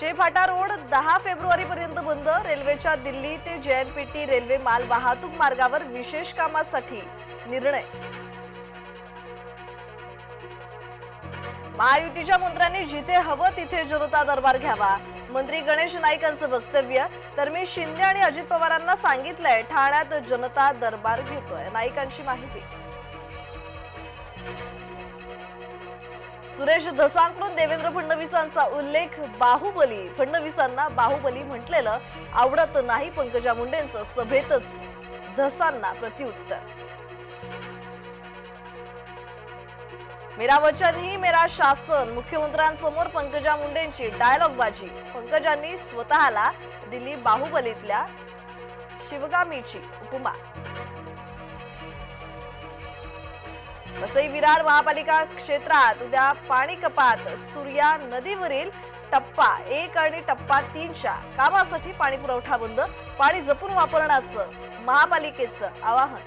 शेफाटा road दहा February पर्यंत बंद. रेल्वेच्या दिल्ली ते जेएनपीटी रेल्वे माल वाहतूक मार्गावर विशेष कामासाठी निर्णय. महायुतीच्या मंत्र्यांनी जिथे हवं तिथे जनता दरबार घ्यावा. मंत्री गणेश नाईकांचं वक्तव्य. तर मी शिंदे आणि अजित पवारांना सांगितलंय ठाण्यात जनता दरबार घेतोय. नाईकांची माहिती. सुरेश धसांकडून देवेंद्र फडणवीसांचा उल्लेख बाहुबली. फडणवीसांना बाहुबली म्हटलेलं आवडत नाही पंकजा मुंडेंचं. सभेतच धसांना प्रत्युत्तर. मेरा वचन ही मेरा शासन. मुख्यमंत्र्यांसमोर पंकजा मुंडेंची डायलॉगबाजी. पंकजांनी स्वतःला दिली बाहुबलीतल्या शिवगामीची उपमा. वसई विरार महापालिका क्षेत्रात उद्या पाणी कपात सूर्या नदीवरील टप्पा एक आणि टप्पा तीनच्या कामासाठी पाणी पुरवठा बंद पाणी जपून वापरण्याचं महापालिकेचं आवाहन.